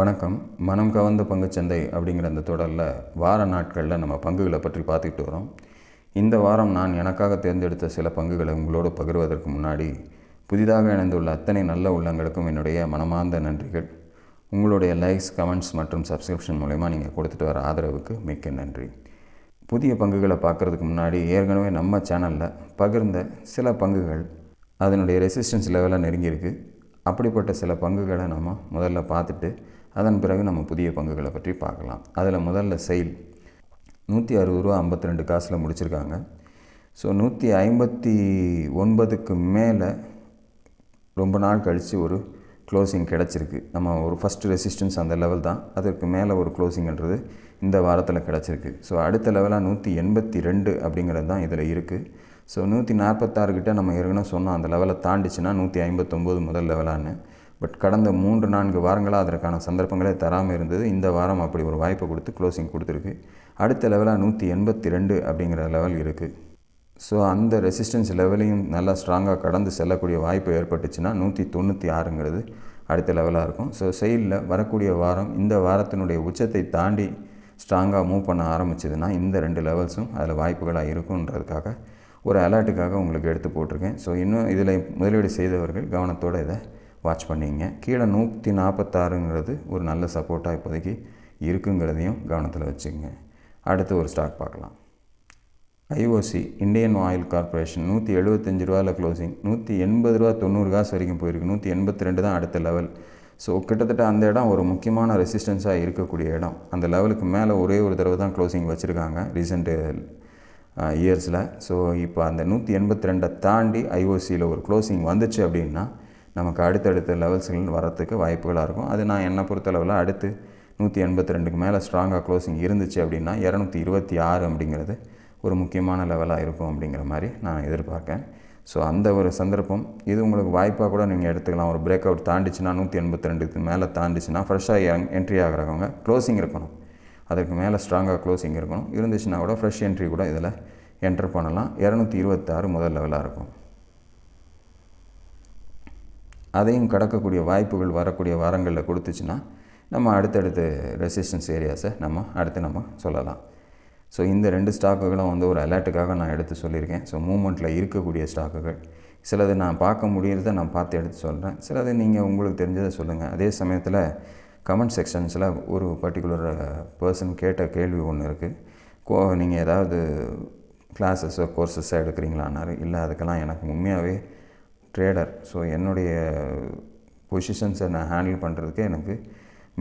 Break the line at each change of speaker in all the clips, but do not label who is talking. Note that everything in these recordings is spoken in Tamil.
வணக்கம். மனம் கவர்ந்த பங்குச்சந்தை அப்படிங்கிற அந்த தொடரில் வார நாட்களில் நம்ம பங்குகளை பற்றி பார்த்துக்கிட்டு வரோம். இந்த வாரம் நான் எனக்காக தேர்ந்தெடுத்த சில பங்குகளை உங்களோடு பகிர்வதற்கு முன்னாடி புதிதாக இணைந்துள்ள அத்தனை நல்ல உள்ளங்களுக்கும் என்னுடைய மனமார்ந்த நன்றிகள். உங்களுடைய லைக்ஸ் கமெண்ட்ஸ் மற்றும் சப்ஸ்கிரிப்ஷன் மூலயமா நீங்கள் கொடுத்துட்டு வர ஆதரவுக்கு மிக்க நன்றி. புதிய பங்குகளை பார்க்குறதுக்கு முன்னாடி ஏற்கனவே நம்ம சேனலில் பகிர்ந்த சில பங்குகள் அதனுடைய ரெசிஸ்டன்ஸ் லெவலில் நெருங்கியிருக்கு. அப்படிப்பட்ட சில பங்குகளை நம்ம முதல்ல பார்த்துட்டு அதன் பிறகு நம்ம புதிய பங்குகளை பற்றி பார்க்கலாம். அதில் முதல்ல செயல் நூற்றி அறுபது ரூபா ஐம்பத்தி ரெண்டு காசில் முடிச்சிருக்காங்க. ஸோ நூற்றி ஐம்பத்தி ஒன்பதுக்கு மேலே ரொம்ப நாள் கழித்து ஒரு க்ளோசிங் கிடச்சிருக்கு. நம்ம ஒரு ஃபஸ்ட்டு ரெசிஸ்டன்ஸ் அந்த லெவல் தான். அதற்கு மேலே ஒரு க்ளோசிங்ன்றது இந்த வாரத்தில் கிடச்சிருக்கு. ஸோ அடுத்த லெவலாக நூற்றி எண்பத்தி ரெண்டு அப்படிங்கிறது தான் இதில் இருக்குது ஸோ நூற்றி நாற்பத்தாறு கிட்டே நம்ம ஏற்கனவே சொன்னோம் அந்த லெவலை தாண்டிச்சுன்னா நூற்றி ஐம்பத்தொம்போது முதல் லெவலான்னு பட் கடந்த மூன்று நான்கு வாரங்களாக அதற்கான சந்தர்ப்பங்களே தராமல் இருந்தது. இந்த வாரம் அப்படி ஒரு வாய்ப்பை கொடுத்து க்ளோசிங் கொடுத்துருக்கு. அடுத்த லெவலாக நூற்றி எண்பத்தி ரெண்டு அப்படிங்கிற லெவல் இருக்குது ஸோ அந்த ரெசிஸ்டன்ஸ் லெவலையும் நல்லா ஸ்ட்ராங்காக கடந்து செல்லக்கூடிய வாய்ப்பு ஏற்பட்டுச்சுன்னா நூற்றி தொண்ணூற்றி ஆறுங்கிறது அடுத்த லெவலாக இருக்கும். ஸோ செயலில் வரக்கூடிய வாரம் இந்த வாரத்தினுடைய உச்சத்தை தாண்டி ஸ்ட்ராங்காக மூவ் பண்ண ஆரம்பிச்சதுன்னா இந்த ரெண்டு லெவல்ஸும் அதில் வாய்ப்புகளாக இருக்குன்றதுக்காக ஒரு அலர்ட்டுக்காக உங்களுக்கு எடுத்து போட்டிருக்கேன். ஸோ இன்னும் இதில் முதலீடு செய்தவர்கள் கவனத்தோடு இதை வாட்ச் பண்ணிங்க. கீழே நூற்றி நாற்பத்தாறுங்கிறது ஒரு நல்ல சப்போர்ட்டாக இப்போதைக்கு இருக்குங்கிறதையும் கவனத்தில் வச்சுக்கோங்க அடுத்து ஒரு ஸ்டாக் பார்க்கலாம். ஐஓசி இந்தியன் ஆயில் கார்ப்பரேஷன் நூற்றி எழுபத்தஞ்சு ரூபாயில் க்ளோசிங் நூற்றி எண்பது ரூபா தொண்ணூறு காசு வரைக்கும் போயிருக்கு. நூற்றி எண்பத்தி ரெண்டு தான் அடுத்த லெவல் ஸோ கிட்டத்தட்ட அந்த இடம் ஒரு முக்கியமான ரெசிஸ்டன்ஸாக இருக்கக்கூடிய இடம். அந்த லெவலுக்கு மேலே ஒரே ஒரு தடவை தான் க்ளோசிங் வச்சுருக்காங்க ரீசெண்ட்டு இயர்ஸில் ஸோ இப்போ அந்த நூற்றி எண்பத்தி ரெண்டை தாண்டி ஐஓசியில் ஒரு க்ளோசிங் வந்துச்சு அப்படின்னா நமக்கு அடுத்தடுத்த லெவல்ஸ்கள் வரத்துக்கு வாய்ப்புகளாக இருக்கும். அது நான் என்னை பொறுத்தளவில் அடுத்து நூற்றி எண்பத்தி ரெண்டுக்கு மேலே ஸ்ட்ராங்காக க்ளோசிங் இருந்துச்சு அப்படின்னா இரநூத்தி இருபத்தி ஆறு அப்படிங்கிறது ஒரு முக்கியமான லெவலாக இருக்கும் அப்படிங்கிற மாதிரி நான் எதிர்பார்க்கேன். ஸோ அந்த ஒரு சந்தர்ப்பம் இது உங்களுக்கு வாய்ப்பாக கூட நீங்கள் எடுத்துக்கலாம். ஒரு பிரேக் அவுட் தாண்டிச்சுன்னா நூற்றி எண்பத்தி ரெண்டுக்கு மேலே தாண்டிச்சுன்னா ஃப்ரெஷ்ஷாக என்ட்ரி ஆகிறவங்க க்ளோசிங் இருக்கணும். அதுக்கு மேலே ஸ்ட்ராங்காக க்ளோசிங் இருக்கணும். இருந்துச்சுன்னா கூட ஃப்ரெஷ் என்ட்ரி கூட இதில் என்டர் பண்ணலாம். இரநூத்தி இருபத்தாறு முதல் லெவலாக இருக்கும். அதையும் கடக்கக்கூடிய வாய்ப்புகள் வரக்கூடிய வாரங்களில் கொடுத்துச்சுன்னா நம்ம அடுத்தடுத்து ரெசிஸ்டன்ஸ் ஏரியாஸை நம்ம அடுத்து நம்ம சொல்லலாம். ஸோ இந்த ரெண்டு ஸ்டாக்குகளும் வந்து ஒரு அலர்ட்டுக்காக நான் எடுத்து சொல்லியிருக்கேன். ஸோ மூமெண்ட்டில் இருக்கக்கூடிய ஸ்டாக்குகள். சிலது நான் பார்க்க முடியறத நான் பார்த்து எடுத்து சொல்கிறேன் சிலது நீங்கள் உங்களுக்கு தெரிஞ்சதை சொல்லுங்கள் அதே சமயத்தில் கமெண்ட் செக்ஷன்ஸில் ஒரு பர்டிகுலர் பர்சன் கேட்ட கேள்வி ஒன்று இருக்குது கோ நீங்கள் ஏதாவது கிளாஸஸோ கோர்சஸோ எடுக்கிறீங்களான்னாரு? இல்லை அதுக்கெல்லாம் எனக்கு உண்மையாகவே ட்ரேடர் ஸோ என்னுடைய பொசிஷன்ஸை நான் ஹேண்டில் பண்ணுறதுக்கு எனக்கு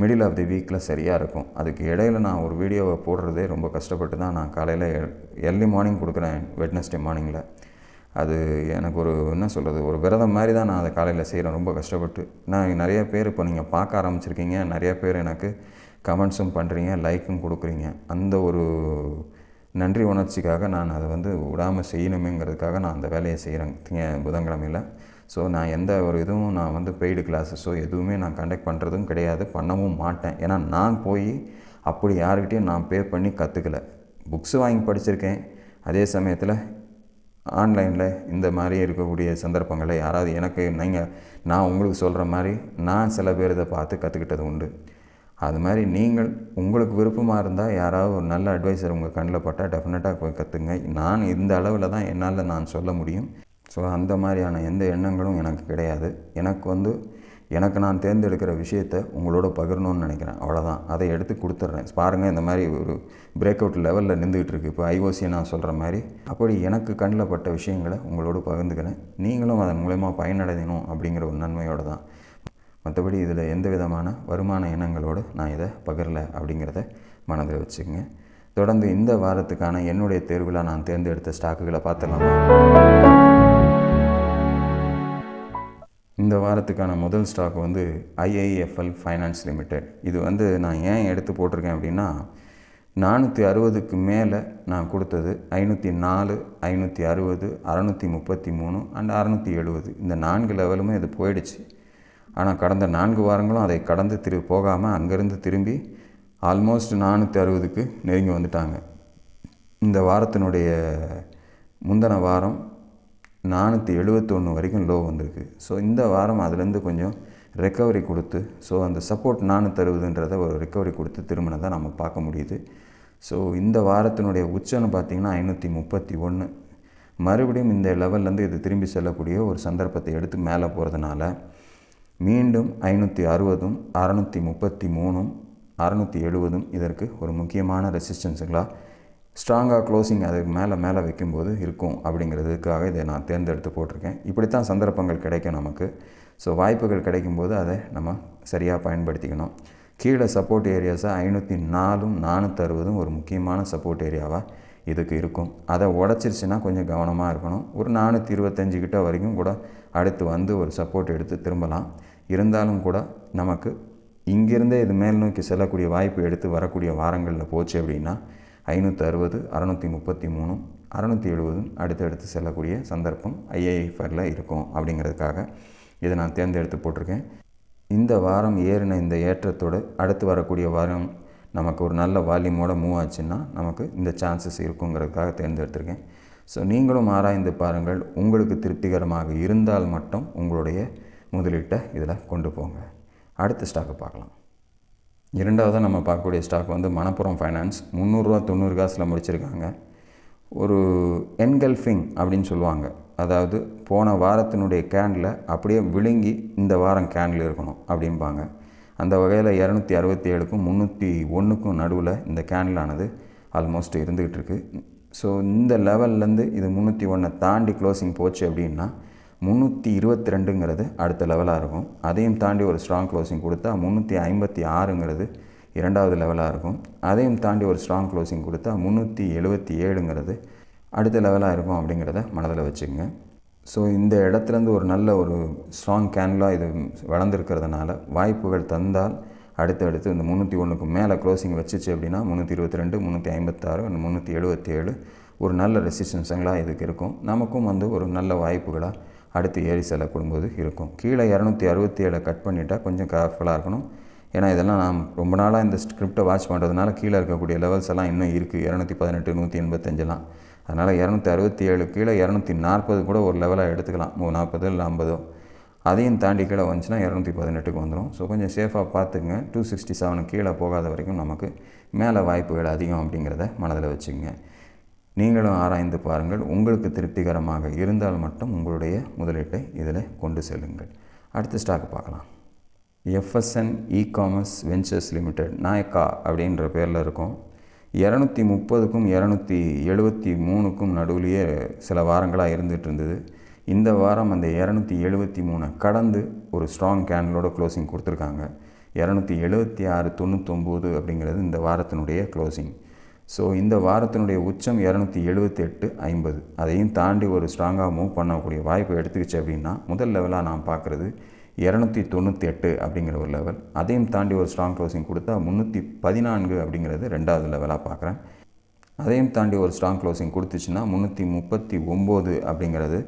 மிடில் ஆஃப் தி வீக்கில் சரியாக இருக்கும். அதுக்கு இடையில நான் ஒரு வீடியோவை போடுறதே ரொம்ப கஷ்டப்பட்டு தான் நான் காலையில் எர்லி மார்னிங் கொடுக்குறேன் வெட்னஸ்டே மார்னிங்கில் அது எனக்கு ஒரு என்ன சொல்கிறது ஒரு விரதம் மாதிரி தான் நான் அதை காலையில் செய்கிறேன் ரொம்ப கஷ்டப்பட்டு. நான் நிறைய பேர் இப்போ நீங்கள் பார்க்க ஆரம்பிச்சிருக்கீங்க. நிறைய பேர் எனக்கு கமெண்ட்ஸும் பண்ணுறீங்க லைக்கும் கொடுக்குறீங்க. அந்த ஒரு நன்றி உணர்ச்சிக்காக நான் அதை வந்து விடாமல் செய்யணுமேங்கிறதுக்காக நான் அந்த வேலையை செய்கிறேன் திங்க புதன்கிழமையில். ஸோ நான் எந்த ஒரு இதுவும் நான் வந்து பெய்டு கிளாஸஸோ எதுவுமே நான் கண்டக்ட் பண்ணுறதும் கிடையாது. பண்ணவும் மாட்டேன். ஏன்னா நான் போய் அப்படி யாருக்கிட்டையும் நான் பே பண்ணி கற்றுக்கல புக்ஸ் வாங்கி படிச்சிருக்கேன். அதே சமயத்தில் ஆன்லைனில் இந்த மாதிரி இருக்கக்கூடிய சந்தர்ப்பங்களை யாராவது எனக்கு நீங்கள் நான் உங்களுக்கு சொல்கிற மாதிரி நான் சில பேர் இதை பார்த்து கற்றுக்கிட்டது உண்டு. அது மாதிரி நீங்கள் உங்களுக்கு விருப்பமாக இருந்தால் யாராவது ஒரு நல்ல அட்வைசர் உங்கள் கண்ணில் பட்டால் டெஃபினட்டாக போய் கற்றுங்க நான் இந்த அளவில் தான் என்னால் நான் சொல்ல முடியும். ஸோ அந்த மாதிரியான எந்த எண்ணங்களும் எனக்கு கிடையாது. எனக்கு வந்து எனக்கு நான் தேர்ந்தெடுக்கிற விஷயத்த உங்களோட பகிரணும்னு நினைக்கிறேன். அவ்வளோதான் அதை எடுத்து கொடுத்துட்றேன். பாருங்கள் இந்த மாதிரி ஒரு பிரேக் அவுட் லெவலில் நின்றுக்கிட்டு இருக்குது இப்போ ஐஓசியை நான் சொல்கிற மாதிரி அப்படி எனக்கு கண்ணில் பட்ட விஷயங்களை உங்களோட பகிர்ந்துக்கிறேன். நீங்களும் அதன் மூலயமா பயனடையணும் அப்படிங்கிற ஒரு நன்மையோடு தான். மற்றபடி இதில் எந்த விதமான வருமான எண்ணங்களோடு நான் இதை பகிரலை அப்படிங்கிறத மனதில் வச்சுக்கோங்க. தொடர்ந்து இந்த வாரத்துக்கான என்னுடைய தேர்வில் நான் தேர்ந்தெடுத்த ஸ்டாக்குகளை பார்த்துடலாமா? இந்த வாரத்துக்கான முதல் ஸ்டாக் வந்து ஐஐஎஃப்எல் ஃபைனான்ஸ் லிமிடெட் இது வந்து நான் ஏன் எடுத்து போட்டிருக்கேன் அப்படின்னா நானூற்றி அறுபதுக்கு மேலே நான் கொடுத்தது ஐநூற்றி நாலு ஐநூற்றி அறுபது அறநூற்றி முப்பத்தி மூணு அண்ட் அறநூற்றி எழுபது. இந்த நான்கு லெவலுமே இது போயிடுச்சு. ஆனால் கடந்த நான்கு வாரங்களும் அதை கடந்து திரு போகாமல் அங்கேருந்து திரும்பி ஆல்மோஸ்ட் நானூற்றி அறுபதுக்கு நெருங்கி வந்துட்டாங்க. இந்த வாரத்தினுடைய முந்தின வாரம் நானூற்றி எழுபத்தொன்று வரைக்கும் லோ வந்திருக்கு. ஸோ இந்த வாரம் அதுலேருந்து கொஞ்சம் ரெக்கவரி கொடுத்து ஸோ அந்த சப்போர்ட் நானூற்றி அறுபதுன்றத ஒரு ரெக்கவரி கொடுத்து திரும்பினதை நம்ம பார்க்க முடியுது. ஸோ இந்த வாரத்தினுடைய உச்சம்னு பார்த்திங்கன்னா ஐநூற்றி முப்பத்தி ஒன்று மறுபடியும் இந்த லெவல்லேருந்து இது திரும்பி செல்லக்கூடிய ஒரு சந்தர்ப்பத்தை எடுத்து மேலே போகிறதுனால மீண்டும் ஐநூற்றி அறுபதும் அறநூற்றி முப்பத்தி மூணும் அறநூற்றி எழுபதும் இதற்கு ஒரு முக்கியமான ரெசிஸ்டன்ஸுங்களாக ஸ்ட்ராங்காக க்ளோசிங் அதுக்கு மேலே மேலே வைக்கும்போது இருக்கும் அப்படிங்கிறதுக்காக இதை நான் தேர்ந்தெடுத்து போட்டிருக்கேன். இப்படித்தான் சந்தர்ப்பங்கள் கிடைக்கும் நமக்கு. ஸோ வாய்ப்புகள் கிடைக்கும்போது அதை நம்ம சரியாக பயன்படுத்திக்கணும். கீழே சப்போர்ட் ஏரியாஸாக ஐநூற்றி நாலும் நானூற்றறுபதும் ஒரு முக்கியமான சப்போர்ட் ஏரியாவாக இதுக்கு இருக்கும். அதை உடச்சிருச்சுன்னா கொஞ்சம் கவனமாக இருக்கணும். ஒரு நானூற்றி இருபத்தஞ்சு கிட்ட வரைக்கும் கூட அடுத்து வந்து ஒரு சப்போர்ட் எடுத்து திரும்பலாம். இருந்தாலும் கூட நமக்கு இங்கிருந்தே இது மேல் நோக்கி செல்லக்கூடிய வாய்ப்பு எடுத்து வரக்கூடிய வாரங்களில் போச்சு அப்படின்னா ஐநூற்றி அறுபது அறநூற்றி முப்பத்தி மூணும் அறநூற்றி எழுபதும் அடுத்தடுத்து செல்லக்கூடிய சந்தர்ப்பம் ஐஐஎஃப்ஆரில் இருக்கும் அப்படிங்கிறதுக்காக இதை நான் தேர்ந்தெடுத்து போட்டிருக்கேன். இந்த வாரம் ஏறின இந்த ஏற்றத்தோடு அடுத்து வரக்கூடிய வாரம் நமக்கு ஒரு நல்ல வால்யூமோட மூவ் ஆச்சுன்னா நமக்கு இந்த சான்சஸ் இருக்குங்கிறதுக்காக தேர்ந்தெடுத்திருக்கேன். ஸோ நீங்களும் ஆராய்ந்து பாருங்கள். உங்களுக்கு திருப்திகரமாக இருந்தால் மட்டும் உங்களுடைய முதலீட்டை இதில் கொண்டு போங்க. அடுத்த ஸ்டாக்கை பார்க்கலாம். இரண்டாவதாக நம்ம பார்க்கக்கூடிய ஸ்டாக் வந்து மணப்புறம் ஃபைனான்ஸ் முந்நூறுரூவா தொண்ணூறு காசில் முடிச்சிருக்காங்க. ஒரு என்கல்ஃபிங் அப்படின்னு சொல்லுவாங்க. அதாவது போன வாரத்தினுடைய கேனில் அப்படியே விழுங்கி இந்த வாரம் கேனில் இருக்கணும் அப்படிம்பாங்க. அந்த வகையில் இரநூத்தி அறுபத்தி ஏழுக்கும் முந்நூற்றி ஒன்றுக்கும் நடுவில் இந்த கேண்டிலானது ஆல்மோஸ்ட் இருந்துக்கிட்டு இருக்குது ஸோ இந்த லெவல்லேருந்து இது முந்நூற்றி ஒன்றை தாண்டி க்ளோசிங் போச்சு அப்படின்னா முந்நூற்றி இருபத்தி ரெண்டுங்கிறது அடுத்த லெவலாக இருக்கும். அதையும் தாண்டி ஒரு ஸ்ட்ராங் க்ளோசிங் கொடுத்தா முந்நூற்றி ஐம்பத்தி ஆறுங்கிறது இரண்டாவது லெவலாக இருக்கும். அதையும் தாண்டி ஒரு ஸ்ட்ராங் க்ளோசிங் கொடுத்தா முந்நூற்றி எழுபத்தி ஏழுங்கிறது அடுத்த லெவலாக இருக்கும் அப்படிங்கிறத மனதில் வச்சுக்கோங்க. ஸோ இந்த இடத்துலேருந்து ஒரு நல்ல ஒரு ஸ்ட்ராங் கேன்லாக இது வளர்ந்துருக்கிறதுனால வாய்ப்புகள் தந்தால் அடுத்து அடுத்து இந்த முந்நூற்றி ஒன்றுக்கு மேலே க்ளோசிங் வச்சுச்சு அப்படின்னா முந்நூற்றி இருபத்தி ரெண்டு முந்நூற்றி ஐம்பத்தாறு அண்ட் முந்நூற்றி எழுபத்தி ஏழு ஒரு நல்ல ரெசிஸ்டன்ஸுங்களாக இதுக்கு இருக்கும். நமக்கும் வந்து ஒரு நல்ல வாய்ப்புகளாக அடுத்து ஏறி செல்லக்கூடும்போது இருக்கும். கீழே இரநூத்தி அறுபத்தி ஏழை கட் பண்ணிட்டால் கொஞ்சம் கேர்ஃபுல்லாக இருக்கணும். ஏன்னா இதெல்லாம் நான் ரொம்ப நாளாக இந்த ஸ்கிரிப்டை வாட்ச் பண்ணுறதுனால கீழே இருக்கக்கூடிய லெவல்ஸ் எல்லாம் இன்னும் இருக்குது இரநூத்தி பதினெட்டு நூற்றி எண்பத்தஞ்செல்லாம் அதனால் இரநூத்தி அறுபத்தி ஏழு கீழே இரநூத்தி நாற்பது கூட ஒரு லெவலாக எடுத்துக்கலாம். மூ நாற்பது இல்லை ஐம்பதோ. அதையும் தாண்டி கீழே வந்துச்சுன்னா இரநூத்தி பதினெட்டுக்கு வந்துடும் ஸோ கொஞ்சம் சேஃபாக பார்த்துக்குங்க. டூ சிக்ஸ்டி செவனுக்கு கீழே போகாத வரைக்கும் நமக்கு மேலே வாய்ப்புகள் அதிகம் அப்படிங்கிறத மனதில் வச்சுக்கோங்க. நீங்களும் ஆராய்ந்து பாருங்கள். உங்களுக்கு திருப்திகரமாக இருந்தால் மட்டும் உங்களுடைய முதலீட்டை இதில் கொண்டு செல்லுங்கள். அடுத்த ஸ்டாக் பார்க்கலாம். FSN e commerce ventures limited Nykaa அப்படின்ற பேரில் இருக்கும். இரநூத்தி முப்பதுக்கும் இரநூத்தி எழுபத்தி மூணுக்கும் நடுவுலையே சில வாரங்களாக இருந்துகிட்டு இருந்தது இந்த வாரம் அந்த இரநூத்தி எழுபத்தி மூணை கடந்து ஒரு ஸ்ட்ராங் கேண்டலோட க்ளோசிங் கொடுத்துருக்காங்க. இரநூத்தி எழுபத்தி ஆறு தொண்ணூத்தொம்பது அப்படிங்கிறது இந்த வாரத்தினுடைய க்ளோசிங் ஸோ இந்த வாரத்தினுடைய உச்சம் இரநூத்தி எழுபத்தெட்டு ஐம்பது. அதையும் தாண்டி ஒரு ஸ்ட்ராங்காக மூவ் பண்ணக்கூடிய வாய்ப்பு எடுத்துக்கிச்சு அப்படின்னா முதல் லெவலாக நான் பார்க்குறது இரநூத்தி தொண்ணூற்றி எட்டு அப்படிங்கிற ஒரு லெவல் அதையும் தாண்டி ஒரு ஸ்ட்ராங் க்ளோசிங் கொடுத்தா முந்நூற்றி பதினான்கு அப்படிங்கிறது ரெண்டாவது லெவலாக பார்க்குறேன். அதையும் தாண்டி ஒரு ஸ்ட்ராங் க்ளோசிங் கொடுத்துச்சுன்னா முந்நூற்றி முப்பத்தி ஒம்பது அப்படிங்கிறது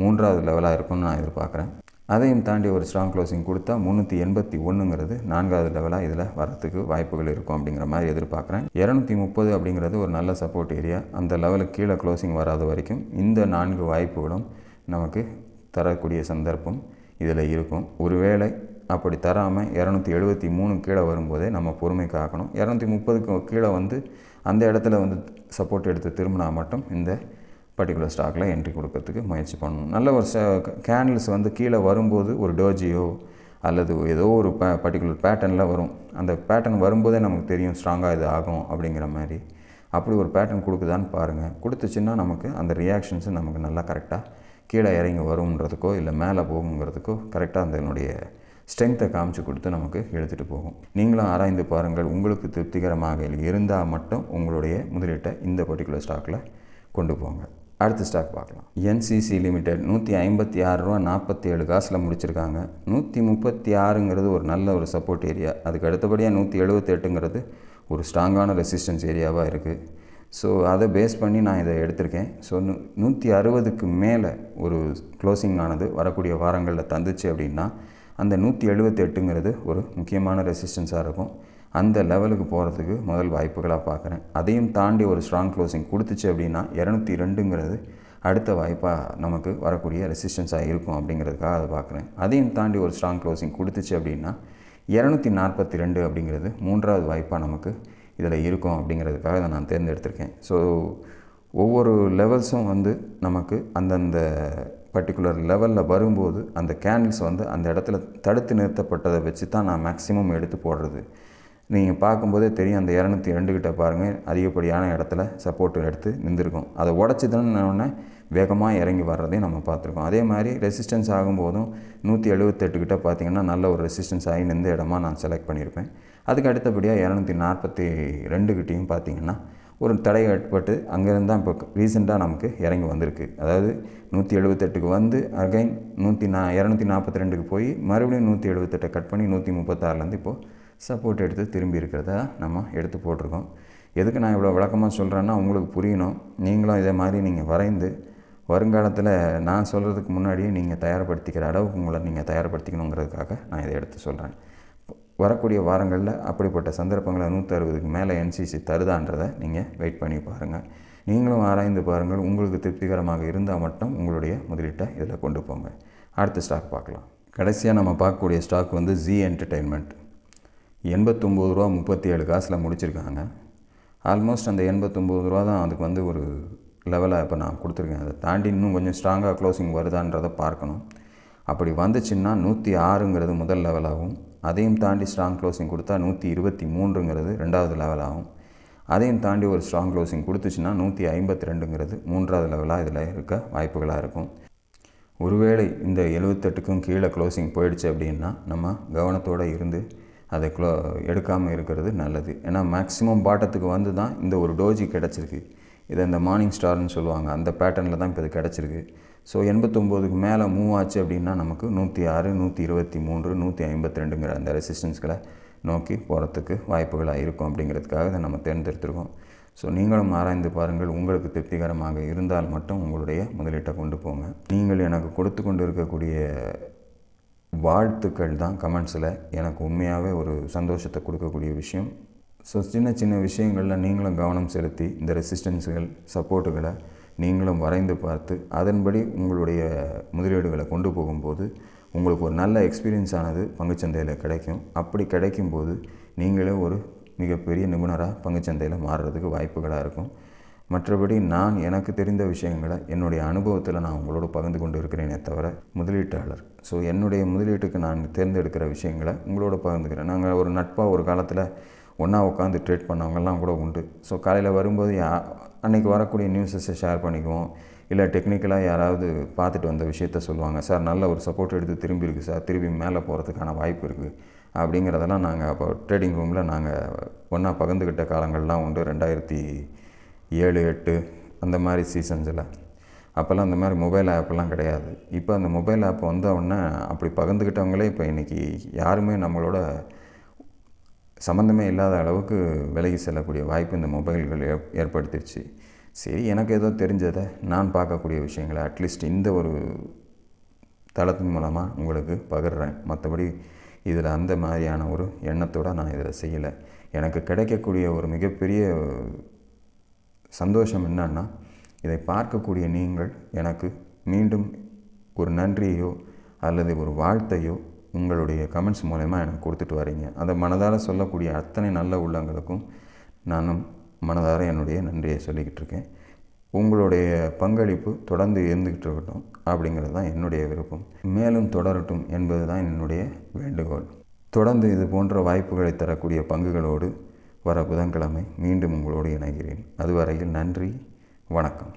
மூன்றாவது லெவலாக இருக்கும்னு நான் எதிர்பார்க்குறேன். அதையும் தாண்டி ஒரு ஸ்ட்ராங் க்ளோசிங் கொடுத்தா முந்நூற்றி எண்பத்தி ஒன்றுங்கிறது நான்காவது லெவலாக இதில் வரத்துக்கு வாய்ப்புகள் இருக்கும் அப்படிங்கிற மாதிரி எதிர்பார்க்குறேன். இரநூத்தி முப்பது அப்படிங்கிறது ஒரு நல்ல சப்போர்ட் ஏரியா அந்த லெவலுக்கு கீழே க்ளோசிங் வராத வரைக்கும் இந்த நான்கு வாய்ப்புகளும் நமக்கு தரக்கூடிய சந்தர்ப்பம். இதில் இருக்கும். ஒருவேளை அப்படி தராமல் இரநூத்தி எழுபத்தி மூணு கீழே வரும்போதே நம்ம பொறுமை காக்கணும். இரநூத்தி முப்பதுக்கு கீழே வந்து அந்த இடத்துல வந்து சப்போர்ட் எடுத்து திரும்பினா மட்டும் இந்த பர்டிகுலர் ஸ்டாக்கில் என்ட்ரி கொடுக்கறதுக்கு முயற்சி பண்ணணும். நல்ல ஒரு கேண்டில்ஸ் வந்து கீழே வரும்போது ஒரு டோஜியோ அல்லது ஏதோ ஒரு ப பர்டிகுலர் பேட்டர்னில் வரும். அந்த பேட்டர்ன் வரும்போதே நமக்கு தெரியும் ஸ்ட்ராங்காக இது ஆகும் அப்படிங்கிற மாதிரி. அப்படி ஒரு பேட்டர்ன் கொடுக்குதான்னு பாருங்கள் கொடுத்துச்சுன்னா நமக்கு அந்த ரியாக்ஷன்ஸு நமக்கு நல்லா கரெக்டாக கீழே இறங்கி வரும்ன்றதுக்கோ இல்லை மேலே போகுங்கிறதுக்கோ கரெக்டாக அதனுடைய ஸ்ட்ரென்த்தை காமிச்சு கொடுத்து நமக்கு எடுத்துகிட்டு போகும். நீங்களும் ஆராய்ந்து பாருங்கள் உங்களுக்கு திருப்திகரமாக இருந்தால் மட்டும் உங்களுடைய முதலீட்டை இந்த பர்டிகுலர் ஸ்டாக்கில் கொண்டு போங்க. அடுத்த ஸ்டாக் பார்க்கலாம். என்சிசி லிமிடெட் நூற்றி ஐம்பத்தி ஆறு ரூபா நாற்பத்தி ஏழு காசில் முடிச்சிருக்காங்க. நூற்றி முப்பத்தி ஆறுங்கிறது ஒரு நல்ல ஒரு சப்போர்ட் ஏரியா அதுக்கு அடுத்தபடியாக நூற்றி எழுபத்தெட்டுங்கிறது ஒரு ஸ்ட்ராங்கான ரெசிஸ்டன்ஸ் ஏரியாவாக இருக்குது ஸோ அதை பேஸ் பண்ணி நான் இதை எடுத்திருக்கேன். ஸோ நூ நூற்றி அறுபதுக்கு மேலே ஒரு க்ளோசிங் ஆனது வரக்கூடிய வாரங்களில் தந்துச்சு அப்படின்னா அந்த நூற்றி எழுபத்தெட்டுங்கிறது ஒரு முக்கியமான ரெசிஸ்டன்ஸாக இருக்கும். அந்த லெவலுக்கு போகிறதுக்கு முதல் வாய்ப்புகளாக பார்க்குறேன். அதையும் தாண்டி ஒரு ஸ்ட்ராங் க்ளோசிங் கொடுத்துச்சு அப்படின்னா இரநூத்தி ரெண்டுங்கிறது அடுத்த வாய்ப்பாக நமக்கு வரக்கூடிய ரெசிஸ்டன்ஸாக இருக்கும் அப்படிங்கிறதுக்காக அதை பார்க்குறேன். அதையும் தாண்டி ஒரு ஸ்ட்ராங் க்ளோசிங் கொடுத்துச்சு அப்படின்னா இரநூத்தி நாற்பத்தி ரெண்டு அப்படிங்கிறது மூன்றாவது வாய்ப்பாக நமக்கு இதில் இருக்கும் அப்படிங்கிறதுக்காக இதை நான் தேர்ந்தெடுத்திருக்கேன். ஸோ ஒவ்வொரு லெவல்ஸும் வந்து நமக்கு அந்தந்த பர்டிகுலர் லெவலில் வரும்போது அந்த கேண்டில்ஸ் வந்து அந்த இடத்துல தடுத்து நிறுத்தப்பட்டதை வச்சு தான் நான் மேக்ஸிமம் எடுத்து போடுறது. நீங்கள் பார்க்கும்போதே தெரியும் அந்த இரநூத்தி ரெண்டு கிட்ட பாருங்கள் அதிகப்படியான இடத்துல சப்போர்ட் எடுத்து நின்றுருக்கும். அதை உடச்சிதுன்னு வேகமாக இறங்கி வர்றதையும் நம்ம பார்த்துருக்கோம். அதே மாதிரி ரெசிஸ்டன்ஸ் ஆகும்போதும் நூற்றி எழுபத்தெட்டு கிட்ட பார்த்திங்கன்னா நல்ல ஒரு ரெசிஸ்டன்ஸ் ஆகி நின்ற இடமா நான் செலக்ட் பண்ணியிருப்பேன். அதுக்கு அடுத்தபடியாக இரநூத்தி நாற்பத்தி ரெண்டு கிட்டேயும் பார்த்திங்கன்னா ஒரு தடை ஏற்பட்டு அங்கேருந்து தான் இப்போ ரீசெண்டாக நமக்கு இறங்கி வந்திருக்கு. அதாவது நூற்றி எழுபத்தெட்டுக்கு வந்து அகைன் நூற்றி நா இரநூத்தி நாற்பத்தி ரெண்டுக்கு போய் மறுபடியும் நூற்றி எழுபத்தெட்டை கட் பண்ணி நூற்றி முப்பத்தாறுலேருந்து இப்போது சப்போர்ட் எடுத்து திரும்பி இருக்கிறத நம்ம எடுத்து போட்டிருக்கோம். எதுக்கு நான் இவ்வளோ விளக்கமாக சொல்கிறேன்னா உங்களுக்கு புரியணும். நீங்களும் இதே மாதிரி நீங்கள் வரைந்து வருங்காலத்தில் நான் சொல்கிறதுக்கு முன்னாடியே நீங்கள் தயார்படுத்திக்கிற அளவுக்கு உங்களை நீங்கள் தயார்படுத்திக்கணுங்கிறதுக்காக நான் இதை எடுத்து சொல்கிறேன் வரக்கூடிய வாரங்களில் அப்படிப்பட்ட சந்தர்ப்பங்களை நூற்றி அறுபதுக்கு மேலே என்சிசி தருதான்றதை நீங்கள் வெயிட் பண்ணி பாருங்கள். நீங்களும் ஆராய்ந்து பாருங்கள். உங்களுக்கு திருப்திகரமாக இருந்தால் மட்டும் உங்களுடைய முதலீட்டை இதில் கொண்டு போங்க. அடுத்த ஸ்டாக் பார்க்கலாம். கடைசியாக நம்ம பார்க்கக்கூடிய ஸ்டாக் வந்து ஜி என்டர்டெயின்மெண்ட் எண்பத்தொம்போது ரூபா முப்பத்தி ஏழு காசில் முடிச்சிருக்காங்க. ஆல்மோஸ்ட் அந்த எண்பத்தொம்போது ரூபா தான் அதுக்கு வந்து ஒரு லெவலாக இப்போ நான் கொடுத்துருக்கேன். அதை தாண்டி இன்னும் கொஞ்சம் ஸ்ட்ராங்காக க்ளோசிங் வருதான்றதை பார்க்கணும். அப்படி வந்துச்சுன்னா நூற்றி ஆறுங்கிறது முதல் லெவலாகும் அதையும் தாண்டி ஸ்ட்ராங் க்ளோசிங் கொடுத்தா நூற்றி இருபத்தி மூன்றுங்கிறது ரெண்டாவது லெவலாகும் அதையும் தாண்டி ஒரு ஸ்ட்ராங் க்ளோசிங் கொடுத்துச்சுன்னா நூற்றி ஐம்பத்தி ரெண்டுங்கிறது மூன்றாவது லெவலாக இதில் இருக்க வாய்ப்புகளாக இருக்கும். ஒருவேளை இந்த எழுபத்தெட்டுக்கும் கீழே க்ளோசிங் போயிடுச்சு அப்படின்னா நம்ம கவனத்தோடு இருந்து அதை க்ளோ எடுக்காமல் இருக்கிறது நல்லது. ஏன்னா மேக்ஸிமம் பாட்டத்துக்கு வந்து தான் இந்த ஒரு டோஜி கிடச்சிருக்கு. இதை இந்த மார்னிங் ஸ்டார்னு சொல்லுவாங்க. அந்த பேட்டர்னில் தான் இப்போ இது கிடச்சிருக்கு. ஸோ எண்பத்தொம்போதுக்கு மேலே மூவ் ஆச்சு அப்படின்னா நமக்கு நூற்றி ஆறு நூற்றி இருபத்தி மூன்று நூற்றி ஐம்பத்தி ரெண்டுங்கிற அந்த ரெசிஸ்டன்ஸ்களை நோக்கி போகிறதுக்கு வாய்ப்புகளாக இருக்கும் அப்படிங்கிறதுக்காக இதை நம்ம தேர்ந்தெடுத்திருக்கோம். ஸோ நீங்களும் ஆராய்ந்து பாருங்கள். உங்களுக்கு திருப்திகரமாக இருந்தால் மட்டும் உங்களுடைய முதலீட்டை கொண்டு போங்க. நீங்கள் எனக்கு கொடுத்து கொண்டு இருக்கக்கூடிய வாழ்த்துக்கள் தான் கமெண்ட்ஸில் எனக்கு உண்மையாகவே ஒரு சந்தோஷத்தை கொடுக்கக்கூடிய விஷயம். ஸோ சின்ன சின்ன விஷயங்களில் நீங்களும் கவனம் செலுத்தி இந்த ரெசிஸ்டன்ஸுகள் சப்போர்ட்டுகளை நீங்களும் வரைந்து பார்த்து அதன்படி உங்களுடைய முதலீடுகளை கொண்டு போகும்போது உங்களுக்கு ஒரு நல்ல எக்ஸ்பீரியன்ஸ் ஆனது பங்குச்சந்தையில் கிடைக்கும். அப்படி கிடைக்கும்போது நீங்களே ஒரு மிகப்பெரிய நிபுணராக பங்குச்சந்தையில் மாறுறதுக்கு வாய்ப்புகளாக இருக்கும். மற்றபடி நான் எனக்கு தெரிந்த விஷயங்களை என்னுடைய அனுபவத்தில் நான் உங்களோட பகிர்ந்து கொண்டு இருக்கிறேனே தவிர முதலீட்டாளர். ஸோ என்னுடைய முதலீட்டுக்கு நான் தேர்ந்தெடுக்கிற விஷயங்களை உங்களோட பகிர்ந்துக்கிறேன். நாங்கள் ஒரு நட்பாக ஒரு காலத்தில் ஒன்றா உட்காந்து ட்ரேட் பண்ணவங்கெல்லாம் கூட உண்டு. ஸோ காலையில் வரும்போது யா அன்றைக்கி வரக்கூடிய நியூஸஸை ஷேர் பண்ணிக்குவோம். இல்லை டெக்னிக்கலாக யாராவது பார்த்துட்டு வந்த விஷயத்த சொல்லுவாங்க. சார் நல்ல ஒரு சப்போர்ட் எடுத்து திரும்பி இருக்குது சார். திரும்பி மேலே போகிறதுக்கான வாய்ப்பு இருக்குது அப்படிங்கிறதெல்லாம் நாங்கள் அப்போ ட்ரேடிங் ரூமில் நாங்கள் ஒன்றா பகிர்ந்துக்கிட்ட காலங்கள்லாம் உண்டு. ரெண்டாயிரத்தி ஏழு எட்டு அந்த மாதிரி சீசன்ஸில் அப்போல்லாம் அந்த மாதிரி மொபைல் ஆப்லாம் கிடையாது. இப்போ அந்த மொபைல் ஆப் வந்த உடனே அப்படி பகிர்ந்துக்கிட்டவங்களே இப்போ இன்றைக்கி யாருமே நம்மளோட சம்மந்தமே இல்லாத அளவுக்கு விலகி செல்லக்கூடிய வாய்ப்பு இந்த மொபைல்கள் ஏ ஏற்படுத்திடுச்சு சரி எனக்கு ஏதோ தெரிஞ்சதை நான் பார்க்கக்கூடிய விஷயங்களை அட்லீஸ்ட் இந்த ஒரு தளத்தின் மூலமாக உங்களுக்கு பகிர்றேன். மற்றபடி இதில் அந்த மாதிரியான ஒரு எண்ணத்தோடு நான் இதில் செய்யலை. எனக்கு கிடைக்கக்கூடிய ஒரு மிகப்பெரிய சந்தோஷம் என்னன்னா இதை பார்க்கக்கூடிய நீங்கள் எனக்கு மீண்டும் ஒரு நன்றியோ அல்லது ஒரு வாழ்த்தையோ உங்களுடைய கமெண்ட்ஸ் மூலயமா எனக்கு கொடுத்துட்டு வரீங்க. அதை மனதார சொல்லக்கூடிய அத்தனை நல்ல உள்ளங்களுக்கும் நானும் மனதார என்னுடைய நன்றியை சொல்லிக்கிட்டு இருக்கேன். உங்களுடைய பங்களிப்பு தொடர்ந்து இருந்துக்கிட்டு இருக்கட்டும் அப்படிங்கிறது தான் என்னுடைய விருப்பம். மேலும் தொடரட்டும் என்பது தான் என்னுடைய வேண்டுகோள். தொடர்ந்து இது போன்ற வாய்ப்புகளை தரக்கூடிய பங்குகளோடு வர புதன்கிழமை மீண்டும் உங்களோடு இணைகிறேன். அதுவரையில் நன்றி வணக்கம்.